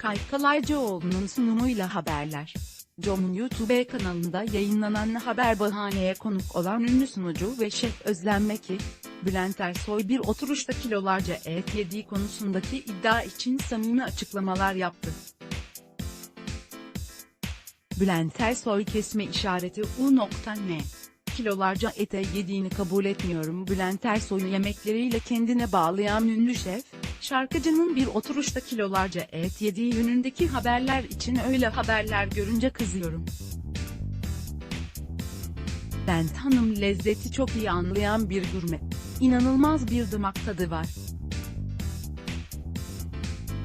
Eray Kalaycıoğlu'nun sunumuyla haberler. Com'un YouTube kanalında yayınlanan haber bahaneye konuk olan ünlü sunucu ve şef Özlem Meki, Bülent Ersoy bir oturuşta kilolarca et yediği konusundaki iddia için samimi açıklamalar yaptı. Bülent Ersoy kesme işareti U.N. Kilolarca ete yediğini kabul etmiyorum. Bülent Ersoy'u yemekleriyle kendine bağlayan ünlü şef, şarkıcının bir oturuşta kilolarca et yediği yönündeki haberler için öyle haberler görünce kızıyorum. Bülent Hanım lezzeti çok iyi anlayan bir gurme. İnanılmaz bir damak tadı var.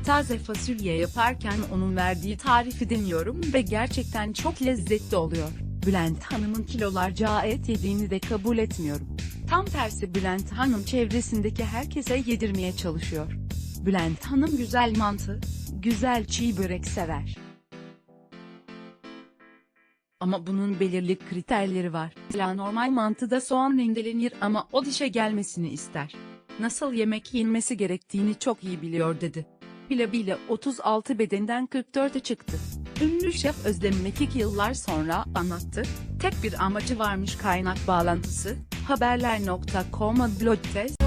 Taze fasulye yaparken onun verdiği tarifi deniyorum ve gerçekten çok lezzetli oluyor. Bülent Hanım'ın kilolarca et yediğini de kabul etmiyorum. Tam tersi Bülent Hanım çevresindeki herkese yedirmeye çalışıyor. Bülent Hanım güzel mantı, güzel çiğ börek sever. Ama bunun belirli kriterleri var. Mesela normal mantıda soğan rendelenir ama o dişe gelmesini ister. Nasıl yemek yenmesi gerektiğini çok iyi biliyor dedi. Bile 36 bedenden 44'e çıktı. Ünlü şef Özlem Mekik yıllar sonra anlattı. Tek bir amacı varmış kaynak bağlantısı, haberler.com'a blog test.